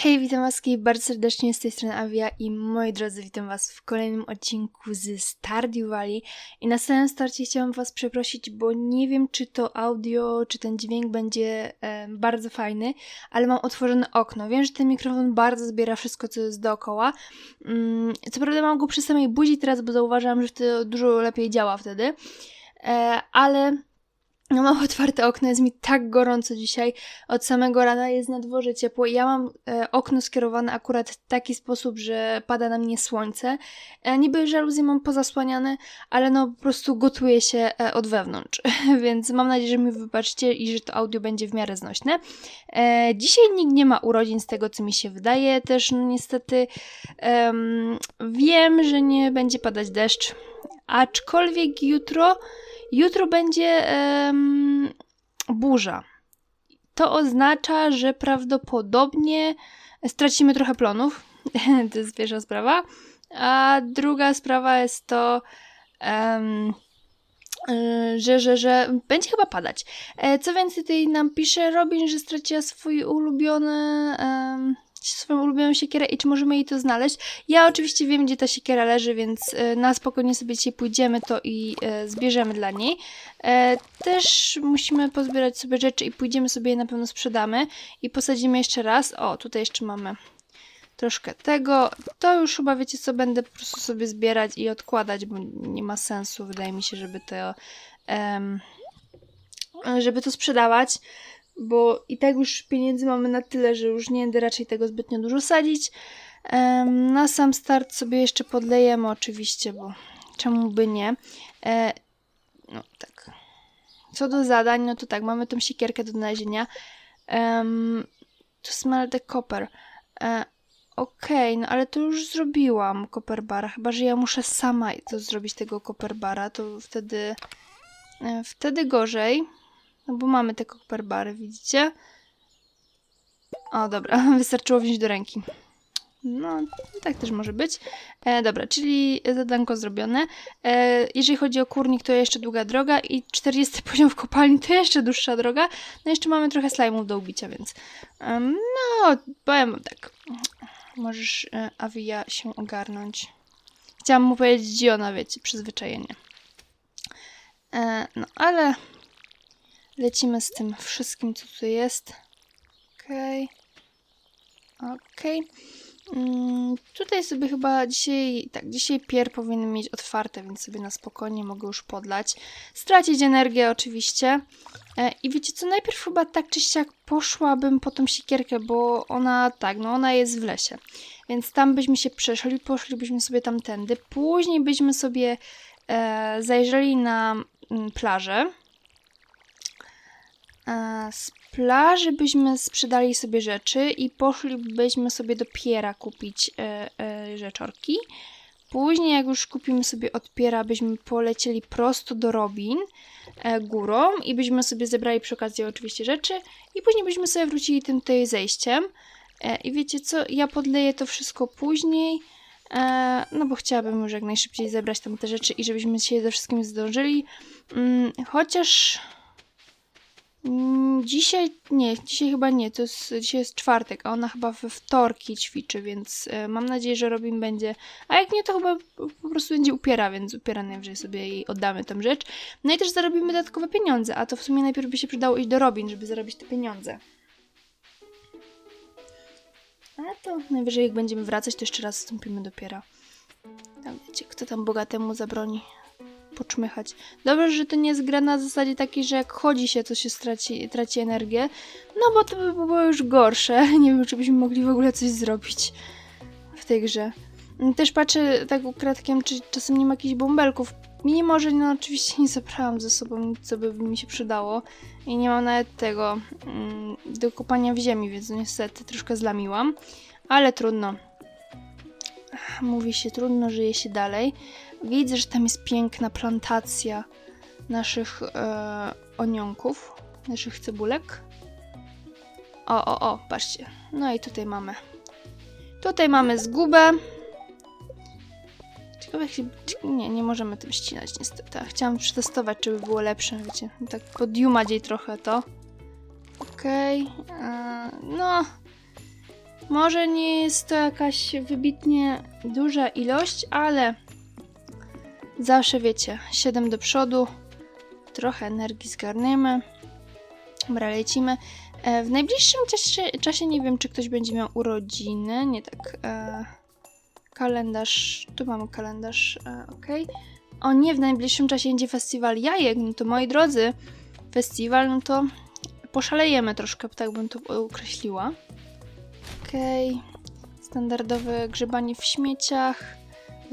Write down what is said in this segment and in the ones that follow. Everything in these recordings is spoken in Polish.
Hej, witam was bardzo serdecznie z tej strony Avia i moi drodzy, witam was w kolejnym odcinku z Stardew Valley i na samym starcie chciałam was przeprosić, bo nie wiem czy to audio, czy ten dźwięk będzie e, bardzo fajny, ale mam otworzone okno. Wiem, że ten mikrofon bardzo zbiera wszystko, co jest dookoła. Mm, co prawda mam go przy samej buzi teraz, bo zauważyłam, że to dużo lepiej działa wtedy, e, ale... No mam otwarte okno, jest mi tak gorąco dzisiaj. Od samego rana jest na dworze ciepło ja mam e, okno skierowane akurat w taki sposób, że pada na mnie słońce. E, niby żaluzje mam pozasłaniane, ale no po prostu gotuje się e, od wewnątrz. Więc mam nadzieję, że mi wybaczycie i że to audio będzie w miarę znośne. E, dzisiaj nikt nie ma urodzin z tego, co mi się wydaje. Też no niestety em, wiem, że nie będzie padać deszcz. Aczkolwiek jutro Jutro będzie em, burza. To oznacza, że prawdopodobnie stracimy trochę plonów. to jest pierwsza sprawa. A druga sprawa jest to, y, że, że, że będzie chyba padać. E, Co więcej, tutaj nam pisze Robin, że straciła swój ulubiony. em, swoją ulubioną siekierę i czy możemy jej to znaleźć. Ja oczywiście wiem, gdzie ta siekiera leży, więc e, na spokojnie sobie dzisiaj pójdziemy to i e, zbierzemy dla niej. E, też musimy pozbierać sobie rzeczy i pójdziemy sobie je na pewno sprzedamy i posadzimy jeszcze raz. O, tutaj jeszcze mamy troszkę tego. To już chyba wiecie co, będę po prostu sobie zbierać i odkładać, bo nie ma sensu, wydaje mi się, żeby to em, żeby to sprzedawać bo i tak już pieniędzy mamy na tyle, że już nie będę raczej tego zbytnio dużo sadzić. Na sam start sobie jeszcze podlejemy oczywiście, bo czemu by nie. E, no tak. Co do zadań, no to tak, mamy tą siekierkę do znalezienia. Um, to smell the copper. E, Okej, no ale to już zrobiłam copper bara, chyba że ja muszę sama to zrobić tego copper bara, to wtedy e, wtedy gorzej. No bo mamy te copperbary, widzicie? O, dobra, wystarczyło wziąć do ręki. No, tak też może być. E, dobra, czyli zadanko zrobione. E, jeżeli chodzi o kurnik, to jeszcze długa droga i 40 poziom w kopalni to jeszcze dłuższa droga. No jeszcze mamy trochę slajmów do ubicia, więc em, no, powiem tak. Możesz, e, Avia, się ogarnąć. Chciałam mu powiedzieć Giona, wiecie, przyzwyczajenie. E, no, ale Lecimy z tym wszystkim, co tu jest. Okej. Okay. Okay. Mm, tutaj sobie chyba dzisiaj, tak, dzisiaj pier powinien mieć otwarte, więc sobie na spokojnie mogę już podlać. Stracić energię oczywiście. E, I wiecie co, najpierw chyba tak czy siak poszłabym po tą siekierkę, bo ona, tak, no ona jest w lesie. Więc tam byśmy się przeszli, poszlibyśmy sobie tamtędy. Później byśmy sobie e, zajrzeli na mm, plażę z plaży byśmy sprzedali sobie rzeczy i poszlibyśmy sobie do Piera kupić e, e, rzeczorki. Później, jak już kupimy sobie od Piera, byśmy polecieli prosto do Robin e, górą i byśmy sobie zebrali przy okazji oczywiście rzeczy i później byśmy sobie wrócili tym tutaj zejściem. E, I wiecie co, ja podleję to wszystko później, e, no bo chciałabym już jak najszybciej zebrać tam te rzeczy i żebyśmy się ze wszystkim zdążyli. Mm, chociaż dzisiaj nie, dzisiaj chyba nie, to jest, dzisiaj jest czwartek, a ona chyba we wtorki ćwiczy, więc e, mam nadzieję, że Robin będzie, a jak nie, to chyba po prostu będzie upiera, więc upiera najwyżej sobie jej oddamy tę rzecz. No i też zarobimy dodatkowe pieniądze, a to w sumie najpierw by się przydało iść do Robin, żeby zarobić te pieniądze. A to najwyżej jak będziemy wracać, to jeszcze raz wstąpimy dopiero. Tam wiecie, kto tam bogatemu zabroni poczmychać. Dobrze, że to nie jest gra na zasadzie takiej, że jak chodzi się, to się straci, traci energię. No bo to by było już gorsze. Nie wiem, czy byśmy mogli w ogóle coś zrobić w tej grze. Też patrzę tak ukradkiem, czy czasem nie ma jakichś bąbelków. Mimo, że no oczywiście nie zabrałam ze sobą nic, co by mi się przydało. I nie mam nawet tego mm, do kopania w ziemi, więc niestety troszkę zlamiłam. Ale trudno. Mówi się, trudno żyje się dalej. Widzę, że tam jest piękna plantacja naszych e, onionków, naszych cebulek. O, o, o, patrzcie. No i tutaj mamy. Tutaj mamy zgubę. Ciekawe jak się... Nie, nie możemy tym ścinać niestety. Chciałam przetestować, czy by było lepsze, wiecie. Tak podjumać jej trochę to. Okej. Okay. E, no... Może nie jest to jakaś wybitnie duża ilość, ale zawsze wiecie, 7 do przodu, trochę energii zgarniemy. Dobra, lecimy. E, w najbliższym czasie, czasie nie wiem, czy ktoś będzie miał urodziny. Nie tak. E, kalendarz. Tu mamy kalendarz. E, ok. O nie, w najbliższym czasie będzie festiwal jajek. No to moi drodzy, festiwal, no to poszalejemy troszkę, tak bym to ukreśliła. Okej. Standardowe grzebanie w śmieciach.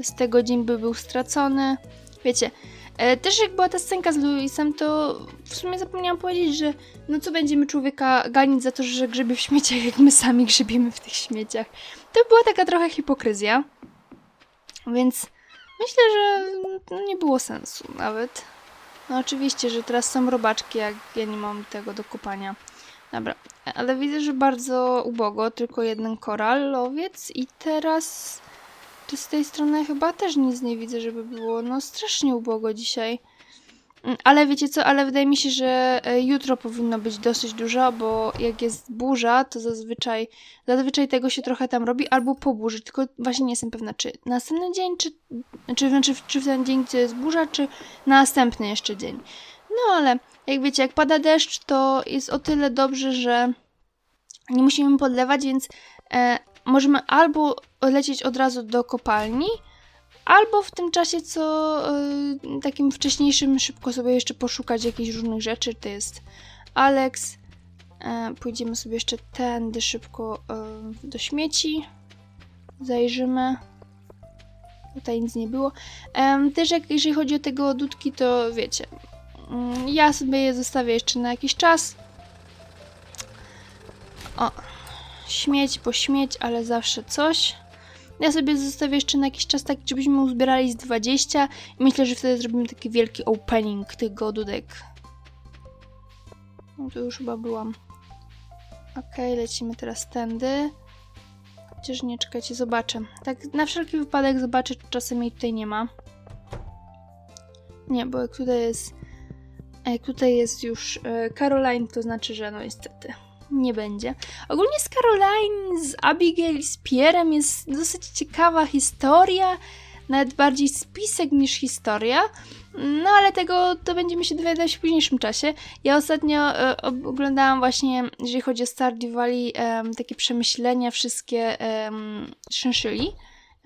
Z tego dzień by był stracony. Wiecie, e, też jak była ta scenka z Luisem, to w sumie zapomniałam powiedzieć, że no co będziemy człowieka ganić za to, że grzebie w śmieciach, jak my sami grzebiemy w tych śmieciach. To była taka trochę hipokryzja. Więc myślę, że nie było sensu nawet. No oczywiście, że teraz są robaczki, jak ja nie mam tego do kupania. Dobra, ale widzę, że bardzo ubogo, tylko jeden koralowiec i teraz czy z tej strony chyba też nic nie widzę, żeby było. No strasznie ubogo dzisiaj. Mm, Ale wiecie co, ale wydaje mi się, że e, jutro powinno być dosyć dużo, bo jak jest burza, to zazwyczaj zazwyczaj tego się trochę tam robi, albo po burzy, tylko właśnie nie jestem pewna, czy następny dzień, czy, czy, znaczy, czy w ten dzień, gdzie jest burza, czy następny jeszcze dzień. No ale jak wiecie, jak pada deszcz, to jest o tyle dobrze, że nie musimy podlewać, więc e, możemy albo lecieć od razu do kopalni, albo w tym czasie, co y, takim wcześniejszym, szybko sobie jeszcze poszukać jakichś różnych rzeczy. To jest Alex. E, pójdziemy sobie jeszcze tędy szybko y, do śmieci. Zajrzymy. Tutaj nic nie było. Em, też jak, jeżeli chodzi o tego dudki, to wiecie, mm, ja sobie je zostawię jeszcze na jakiś czas. O, śmieć po śmieć, ale zawsze coś. Ja sobie zostawię jeszcze na jakiś czas tak, żebyśmy uzbierali z 20 i myślę, że wtedy zrobimy taki wielki opening tego dudek. No to już chyba byłam. Okej, lecimy teraz tędy. Chociaż nie, czekajcie, zobaczę. Tak na wszelki wypadek zobaczę, czy czasem jej tutaj nie ma. Nie, bo jak tutaj jest... Jak tutaj jest już e, Caroline, to znaczy, że no niestety nie będzie. Ogólnie z Caroline, z Abigail z Pierrem jest dosyć ciekawa historia, nawet bardziej spisek niż historia. No ale tego to będziemy się dowiadać w późniejszym czasie. Ja ostatnio e, oglądałam właśnie, jeżeli chodzi o Stardew Valley, em, takie przemyślenia wszystkie em, szynszyli.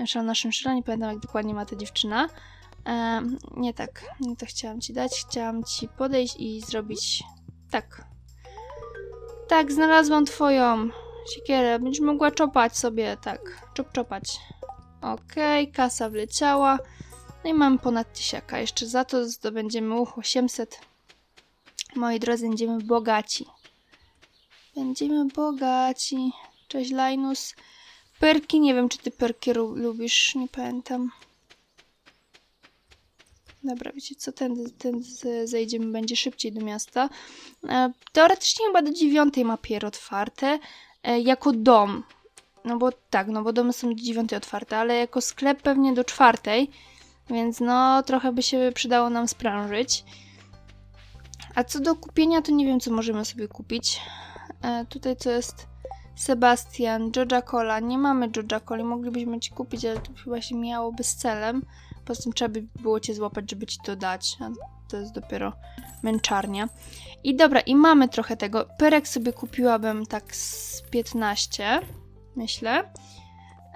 Szalona szynszyla, nie pamiętam jak dokładnie ma ta dziewczyna. Em, nie tak, nie to chciałam ci dać. Chciałam ci podejść i zrobić tak. Tak, znalazłam twoją siekierę. Będziesz mogła czopać sobie, tak. Czop, czopać. Okej, kasa wleciała. No i mam ponad tysiaka. Jeszcze za to zdobędziemy uch 800. Moi drodzy, będziemy bogaci. Będziemy bogaci. Cześć, Linus. Perki, nie wiem, czy ty perki lubisz, nie pamiętam. Dobra, wiecie co, tędy z- zejdziemy, będzie szybciej do miasta. E, teoretycznie chyba do dziewiątej ma pier otwarte, e, jako dom. No bo tak, no bo domy są do dziewiątej otwarte, ale jako sklep pewnie do czwartej, więc no trochę by się przydało nam sprężyć. A co do kupienia, to nie wiem, co możemy sobie kupić. E, tutaj co jest Sebastian, Georgia Cola. Nie mamy Georgia Coli, moglibyśmy ci kupić, ale to chyba się miało bezcelem. Poza tym trzeba by było cię złapać, żeby ci to dać. A to jest dopiero męczarnia. I dobra, i mamy trochę tego. Pyrek sobie kupiłabym tak z 15, myślę.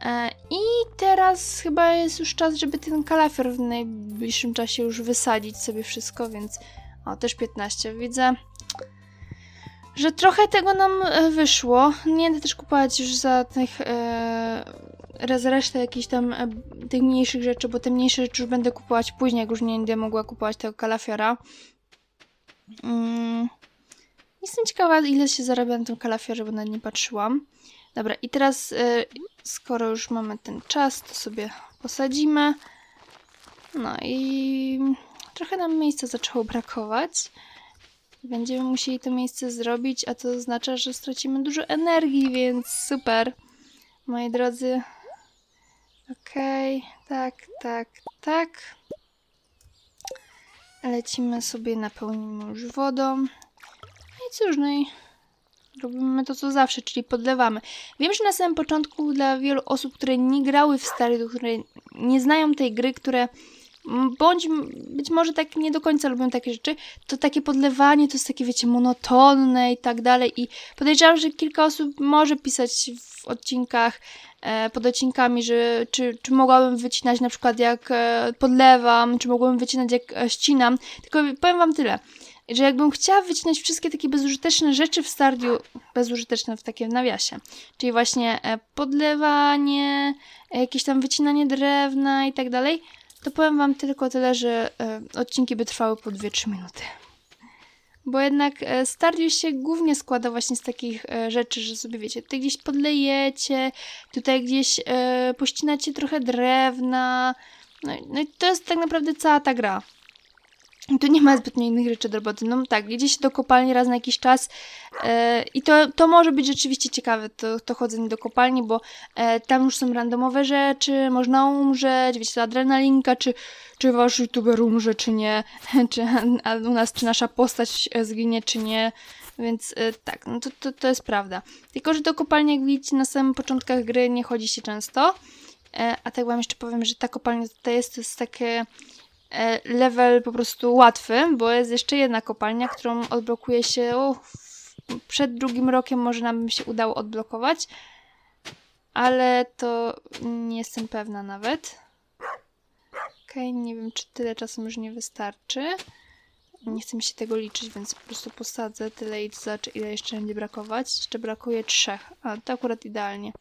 E, I teraz chyba jest już czas, żeby ten kalafior w najbliższym czasie już wysadzić sobie wszystko, więc o, też 15. Widzę, że trochę tego nam e, wyszło. Nie będę też kupować już za tych e, raz resztę jakichś tam e, tych mniejszych rzeczy, bo te mniejsze rzeczy już będę kupować później, jak już nie będę mogła kupować tego kalafiora. Mm. Jestem ciekawa, ile się zarabia na tym kalafiorze, bo nawet nie patrzyłam. Dobra, i teraz, e, skoro już mamy ten czas, to sobie posadzimy. No i trochę nam miejsca zaczęło brakować. Będziemy musieli to miejsce zrobić, a to oznacza, że stracimy dużo energii, więc super. Moi drodzy. Okej, tak, tak, tak. Lecimy sobie, napełnimy już wodą. No i cóż, no i Robimy to, co zawsze, czyli podlewamy. Wiem, że na samym początku dla wielu osób, które nie grały w Stardew, które nie znają tej gry, które bądź m, być może tak nie do końca lubią takie rzeczy, to takie podlewanie to jest takie, wiecie, monotonne i tak dalej. I podejrzewam, że kilka osób może pisać w odcinkach, e, pod odcinkami, że czy, czy mogłabym wycinać na przykład jak e, podlewam, czy mogłabym wycinać jak e, ścinam. Tylko powiem wam tyle że jakbym chciała wycinać wszystkie takie bezużyteczne rzeczy w Stardew, bezużyteczne w takim nawiasie, czyli właśnie podlewanie, jakieś tam wycinanie drewna i tak dalej, to powiem wam tylko tyle, że e, odcinki by trwały po 2-3 minuty. Bo jednak e, Stardew się głównie składa właśnie z takich e, rzeczy, że sobie wiecie, tutaj gdzieś podlejecie, tutaj gdzieś pościnacie trochę drewna, no, no i to jest tak naprawdę cała ta gra. Tu nie ma zbytnio innych rzeczy do roboty. No tak, idzie się do kopalni raz na jakiś czas e, i to, to może być rzeczywiście ciekawe, to, to chodzenie do kopalni, bo e, tam już są randomowe rzeczy, można umrzeć, wiecie, adrenalinka, czy, czy wasz youtuber umrze, czy nie, czy a u nas, czy nasza postać e, zginie, czy nie. Więc tak, no to, to, to jest prawda. Tylko, że do kopalni, jak widzicie, na samym początkach gry nie chodzi się często. A tak wam jeszcze powiem, że ta kopalnia tutaj jest, to jest takie level po prostu łatwy, bo jest jeszcze jedna kopalnia, którą odblokuje się o, przed drugim rokiem, może nam się udało odblokować, ale to nie jestem pewna nawet. Okej, nie wiem, czy tyle czasu już nie wystarczy. Nie chcę mi się tego liczyć, więc po prostu posadzę tyle i zobaczę, ile jeszcze będzie brakować. Jeszcze brakuje trzech. A, to akurat idealnie.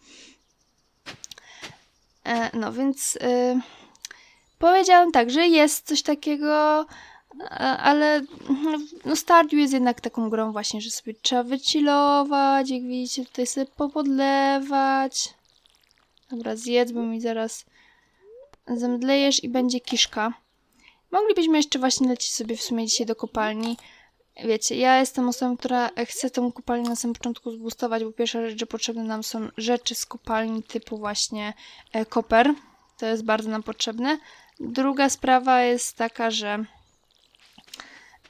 E, no, więc... Y Powiedziałam tak, że jest coś takiego, ale no Stardew jest jednak taką grą właśnie, że sobie trzeba wychillować, jak widzicie, tutaj sobie popodlewać. Dobra, zjedz, bo mi zaraz zemdlejesz i będzie kiszka. Moglibyśmy jeszcze właśnie lecieć sobie w sumie dzisiaj do kopalni. Wiecie, ja jestem osobą, która chce tą kopalnię na samym początku zbustować, bo pierwsza rzecz, że potrzebne nam są rzeczy z kopalni typu właśnie e, koper. To jest bardzo nam potrzebne. Druga sprawa jest taka, że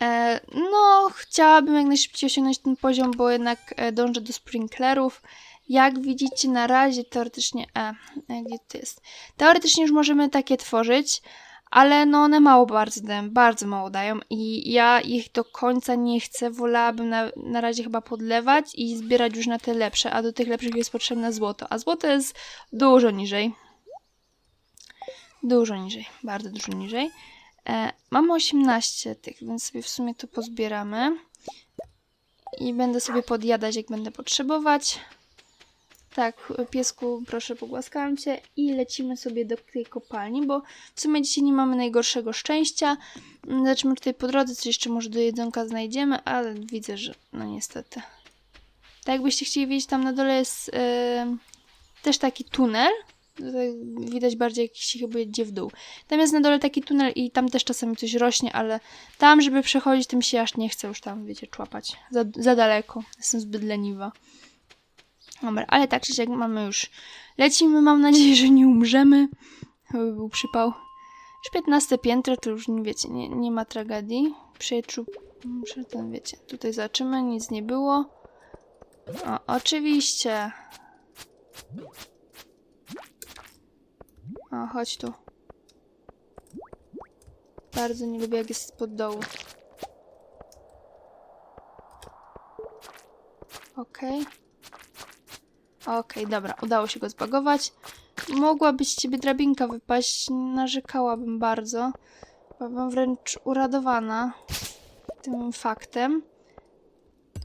e, no, chciałabym jak najszybciej osiągnąć ten poziom, bo jednak e, dążę do sprinklerów. Jak widzicie, na razie teoretycznie. E, e, gdzie to jest? Teoretycznie już możemy takie tworzyć, ale no one mało bardzo dają, bardzo mało dają i ja ich do końca nie chcę. Wolałabym na, na razie chyba podlewać i zbierać już na te lepsze, a do tych lepszych jest potrzebne złoto, a złoto jest dużo niżej. Dużo niżej, bardzo dużo niżej. E, mamy 18 tych, więc sobie w sumie to pozbieramy. I będę sobie podjadać, jak będę potrzebować. Tak, piesku, proszę pogłaskałem cię i lecimy sobie do tej kopalni, bo w sumie dzisiaj nie mamy najgorszego szczęścia. Mm, Zobaczymy tutaj po drodze, coś jeszcze może do jedzonka znajdziemy, ale widzę, że no niestety. Tak jakbyście chcieli wiedzieć, tam na dole jest e, też taki tunel, widać bardziej jak się chyba jedzie w dół. Tam jest na dole taki tunel i tam też czasami coś rośnie, ale tam, żeby przechodzić, tym się aż nie chcę już tam, wiecie, człapać. Za, za daleko. Jestem zbyt leniwa. Dobra, ale tak czy siak mamy już. Lecimy, mam nadzieję, że nie umrzemy. To by był przypał. Już 15 piętro, to już wiecie, nie, nie ma tragedii. Przyjaciół, muszę ten, wiecie, tutaj zobaczymy, nic nie było. O, oczywiście. O, chodź tu. Bardzo nie lubię, jak jest spod dołu. Okej. Okej, dobra, udało się go zbagować. Mogłaby z ciebie drabinka wypaść, narzekałabym bardzo. Byłabym wręcz uradowana tym faktem.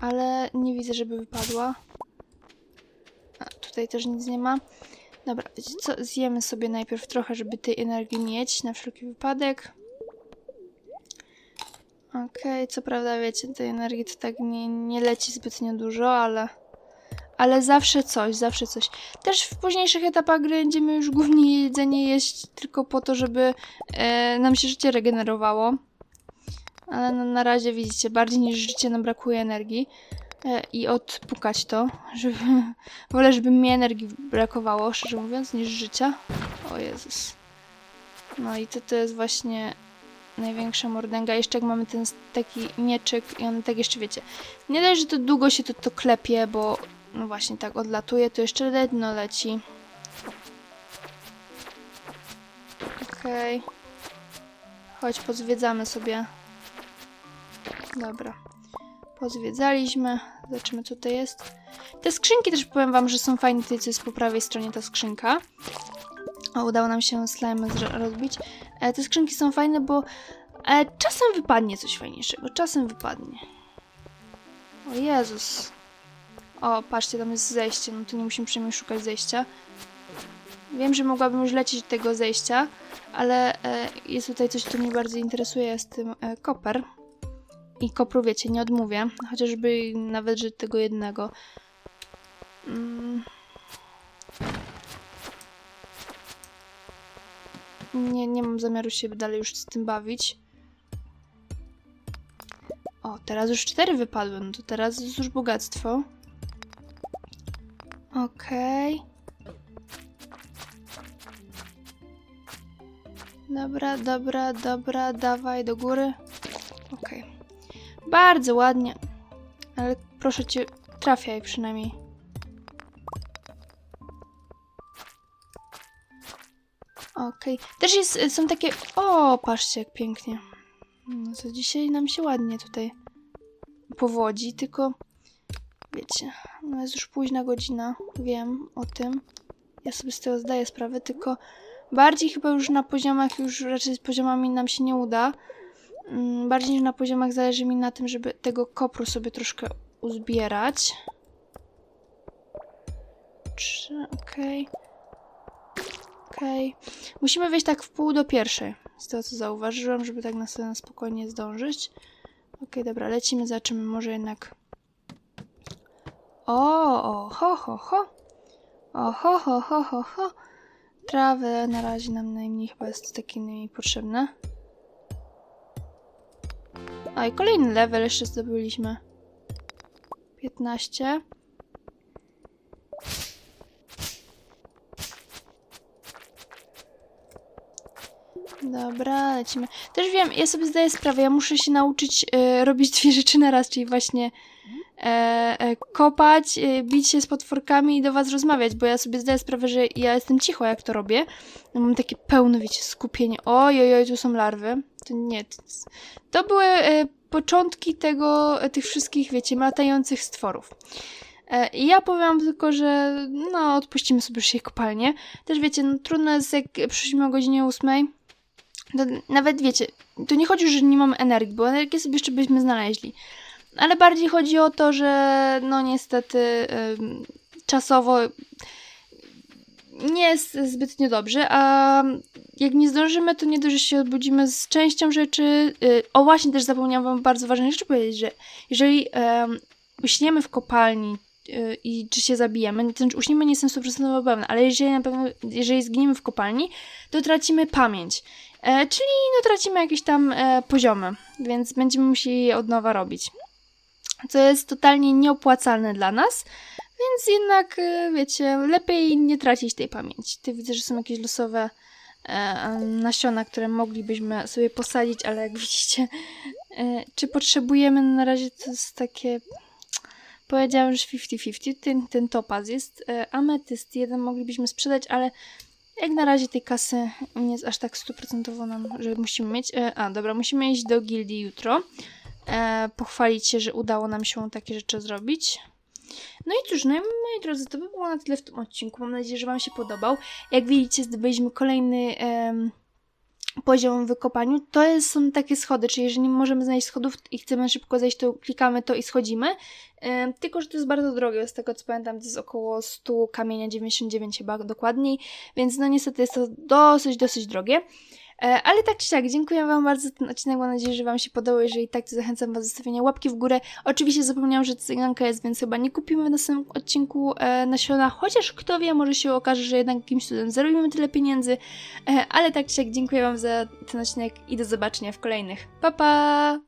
Ale nie widzę, żeby wypadła. A, tutaj też nic nie ma. Dobra, co? Zjemy sobie najpierw trochę, żeby tej energii mieć na wszelki wypadek. Okej, co prawda wiecie, tej energii to tak nie, nie leci zbytnio dużo, ale... Ale zawsze coś, zawsze coś. Też w późniejszych etapach gry będziemy już głównie jedzenie jeść tylko po to, żeby e, nam się życie regenerowało. Ale no, na razie widzicie, bardziej niż życie nam brakuje energii. E, I odpukać to, żeby... Wolę, żeby mi energii brakowało, szczerze mówiąc, niż życia. O Jezus. No i to, to jest właśnie największa mordęga. Jeszcze jak mamy ten taki mieczyk i on tak jeszcze wiecie. Nie dość, że to długo się to, to klepie, bo no właśnie tak odlatuje, to jeszcze jedno leci. Okej. Chodź, pozwiedzamy sobie. Dobra. Pozwiedzaliśmy. Zobaczymy, co to jest. Te skrzynki też powiem wam, że są fajne. Tutaj co jest po prawej stronie ta skrzynka. O, udało nam się slime rozbić. E, te skrzynki są fajne, bo e, czasem wypadnie coś fajniejszego. Czasem wypadnie. O Jezus. O, patrzcie, tam jest zejście. No to nie musimy przynajmniej szukać zejścia. Wiem, że mogłabym już lecieć do tego zejścia, ale e, jest tutaj coś, co mnie bardzo interesuje, jest tym e, koper. I kopru, wiecie, nie odmówię. Chociażby nawet, że tego jednego. Mm. Nie, nie mam zamiaru się dalej już z tym bawić. O, teraz już cztery wypadły, no to teraz jest już bogactwo. Okej. Dobra, dobra, dobra, dawaj do góry. Okej. Bardzo ładnie. Ale proszę cię, trafiaj przynajmniej. Okej. Też jest, są takie... O, patrzcie jak pięknie. No to dzisiaj nam się ładnie tutaj powodzi, tylko wiecie, no jest już późna godzina, wiem o tym. Ja sobie z tego zdaję sprawę, tylko bardziej chyba już na poziomach, już raczej z poziomami nam się nie uda. Mm, Bardziej niż na poziomach zależy mi na tym, żeby tego kopru sobie troszkę uzbierać. Trzy, okej. Okej. Musimy wejść tak w pół do pierwszej. Z tego co zauważyłam, żeby tak na spokojnie zdążyć. Okej, dobra, lecimy, zobaczymy, może jednak... O, o, ho, ho, ho. O, ho, ho, ho, ho, ho. Trawę na razie nam najmniej chyba jest takie najmniej potrzebne. A i kolejny level jeszcze zdobyliśmy. 15. Dobra, lecimy. Też wiem, ja sobie zdaję sprawę, ja muszę się nauczyć e, robić dwie rzeczy na raz, czyli właśnie kopać, e, bić się z potworkami i do was rozmawiać, bo ja sobie zdaję sprawę, że ja jestem cicho, jak to robię. No, mam takie pełne, wiecie, skupienie. Oj, oj, oj, tu są larwy. To nie, to, to były e, początki tego, e, tych wszystkich, wiecie, latających stworów. E, I ja powiem tylko, że no, odpuścimy sobie dzisiaj kopalnię. Też wiecie, no, trudno jest, jak przyszliśmy o godzinie 8. To nawet wiecie, tu nie chodzi, że nie mamy energii, bo energię sobie jeszcze byśmy znaleźli. Ale bardziej chodzi o to, że no niestety czasowo nie jest zbytnio dobrze, a jak nie zdążymy, to nie dość, że się odbudzimy z częścią rzeczy. Yy, o właśnie, też zapomniałam wam bardzo ważnej rzeczy powiedzieć, że jeżeli ym, uśniemy w kopalni yy, i czy się zabijemy, to znaczy uśniemy nie jestem 100% pewna, ale jeżeli na pewno, jeżeli zginiemy w kopalni, to tracimy pamięć. E, czyli no tracimy jakieś tam e, poziomy, więc będziemy musieli je od nowa robić. Co jest totalnie nieopłacalne dla nas, więc jednak, e, wiecie, lepiej nie tracić tej pamięci. Ty widzę, że są jakieś losowe e, nasiona, które moglibyśmy sobie posadzić, ale jak widzicie, e, czy potrzebujemy na razie to jest takie. Powiedziałam, że 50-50. Ten, ten topaz jest. E, ametyst jeden moglibyśmy sprzedać, ale jak na razie tej kasy nie jest aż tak stuprocentowo nam, że musimy mieć. E, a, dobra, musimy iść do gildii jutro. E, pochwalić się, że udało nam się takie rzeczy zrobić. No i cóż, no i moi drodzy, to by było na tyle w tym odcinku. Mam nadzieję, że Wam się podobał. Jak widzicie, zdobyliśmy kolejny poziom w wykopaniu. To jest, są takie schody, czyli jeżeli nie możemy znaleźć schodów i chcemy szybko zejść, to klikamy to i schodzimy. Tylko, że to jest bardzo drogie, z tego co pamiętam, to jest około 100 kamienia 99 chyba dokładniej, więc no niestety jest to dosyć, dosyć drogie. E, Ale tak czy siak, dziękuję Wam bardzo za ten odcinek. Mam nadzieję, że Wam się podobał. Jeżeli tak, to zachęcam Was do zostawienia łapki w górę. Oczywiście zapomniałam, że cyganka jest, więc chyba nie kupimy w następnym odcinku e, nasiona. Chociaż kto wie, może się okaże, że jednak jakimś cudem zarobimy tyle pieniędzy. E, ale tak czy siak, dziękuję Wam za ten odcinek i do zobaczenia w kolejnych. Pa pa!